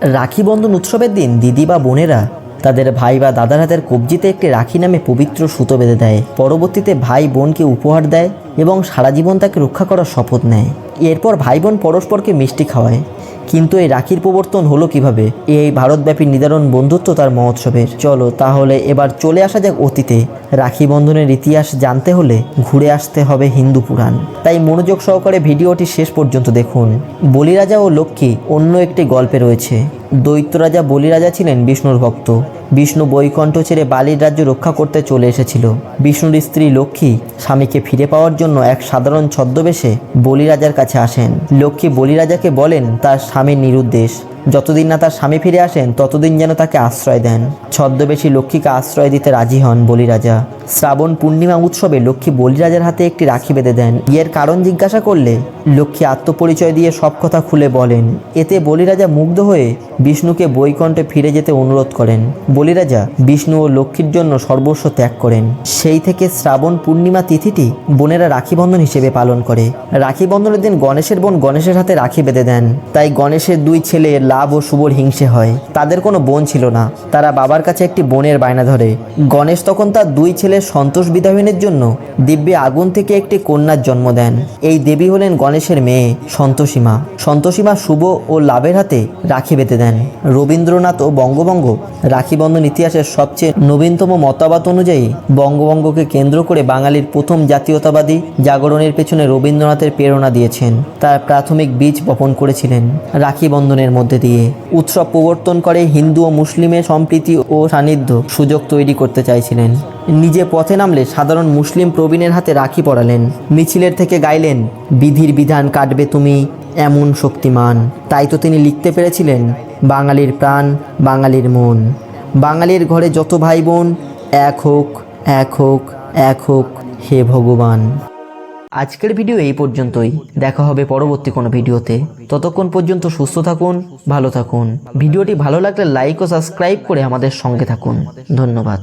রাখি বন্ধন উৎসবের দিন দিদি বা বোনেরা তাদের ভাই বা দাদার হাতের কবজিতে একটি রাখি নামে পবিত্র সুতো বেঁধে দেয়। পরবর্তীতে ভাই বোনকে উপহার দেয় এবং সারা জীবন তাকে রক্ষা করার শপথ নেয়। এরপর ভাই বোন পরস্পরকে মিষ্টি খাওয়ায়। কিন্তু এই রাখির প্রবর্তন হলো কীভাবে? এই ভারতব্যাপী নিদারণ বন্ধুত্ব তার মহোৎসবের। চলো তাহলে এবার চলে আসা যাক অতীতে। রাখি বন্ধনের ইতিহাস জানতে হলে ঘুরে আসতে হবে হিন্দু পুরাণ। তাই মনোযোগ সহকারে ভিডিওটি শেষ পর্যন্ত দেখুন। বলিরাজা ও লক্ষ্মী অন্য একটি গল্পে রয়েছে। দৈত্য রাজা বলিরাজা ছিলেন বিষ্ণুর ভক্ত। বিষ্ণু বৈকণ্ঠ ছেড়ে বালির রাজ্য রক্ষা করতে চলে এসেছিল। বিষ্ণুর স্ত্রী লক্ষ্মী স্বামীকে ফিরে পাওয়ার জন্য এক সাধারণ ছদ্মবেশে বলিরাজার কাছে আসেন। লক্ষ্মী বলিরাজাকে বলেন তার স্বামীর নিরুদ্দেশ। যতদিন না তার স্বামী ফিরে আসেন, ততদিন যেন তাকে আশ্রয় দেন। ছদ্মবেশী লক্ষ্মীকে আশ্রয় দিতে রাজি হন বলিরাজা। শ্রাবণ পূর্ণিমা উৎসবে লক্ষ্মী বলিরাজার হাতে একটি রাখি বেঁধে দেন। এর কারণ জিজ্ঞাসা করলে লক্ষ্মী আত্মপরিচয় দিয়ে সব কথা খুলে বলেন। এতে বলিরাজা মুগ্ধ হয়ে বিষ্ণুকে বৈকণ্ঠে ফিরে যেতে অনুরোধ করেন। বলিরাজা বিষ্ণু ও লক্ষ্মীর জন্য সর্বস্ব ত্যাগ করেন। সেই থেকে শ্রাবণ পূর্ণিমা তিথিটি বোনেরা রাখি বন্ধন হিসেবে পালন করে। রাখি বন্ধনের দিন গণেশের বোন গণেশের হাতে রাখি বেঁধে দেন। তাই গণেশের দুই ছেলে লাভ ও শুভর হিংসে হয়। তাদের কোনো বোন ছিল না। তারা বাবার কাছে একটি বোনের বায়না ধরে। গণেশ তখন তার দুই ছেলের সন্তোষ বিধায়নের জন্য দিব্যে আগুন থেকে একটি কন্যার জন্ম দেন। এই দেবী হলেন গণেশের মেয়ে সন্তোষীমা। সন্তোষীমা শুভ ও লাভের হাতে রাখি বেঁধে দেন। রবীন্দ্রনাথ ও বঙ্গবঙ্গ রাখি বন্ধন ইতিহাসের সবচেয়ে নবীনতম মতবাদ অনুযায়ী বঙ্গবঙ্গকে কেন্দ্র করে বাঙালির প্রথম জাতীয়তাবাদী জাগরণের পেছনে রবীন্দ্রনাথের প্রেরণা দিয়েছেন। তার প্রাথমিক বীজ বপন করেছিলেন রাখি বন্ধনের মধ্যে দিয়ে। উৎসব প্রবর্তন করে হিন্দু ও মুসলিমের সম্প্রীতি ও সান্নিধ্য সুযোগ তৈরি করতে চাইছিলেন। নিজে পথে নামলে সাধারণ মুসলিম প্রবীণের হাতে রাখি পড়ালেন মিছিলের থেকে গাইলেন, বিধির বিধান কাটবে তুমি, এমন শক্তিমান। তাই তো তিনি লিখতে পেরেছিলেন, বাঙালির প্রাণ, বাঙালির মন। বাঙালির ঘরে যত ভাই বোন, এক হোক এক হোক এক হোক, হে ভগবান। আজকের ভিডিও এই পর্যন্তই। দেখা হবে পরবর্তী কোনো ভিডিওতে। ততক্ষণ পর্যন্ত সুস্থ থাকুন, ভালো থাকুন। ভিডিওটি ভালো লাগলে লাইক ও সাবস্ক্রাইব করে আমাদের সঙ্গে থাকুন। ধন্যবাদ।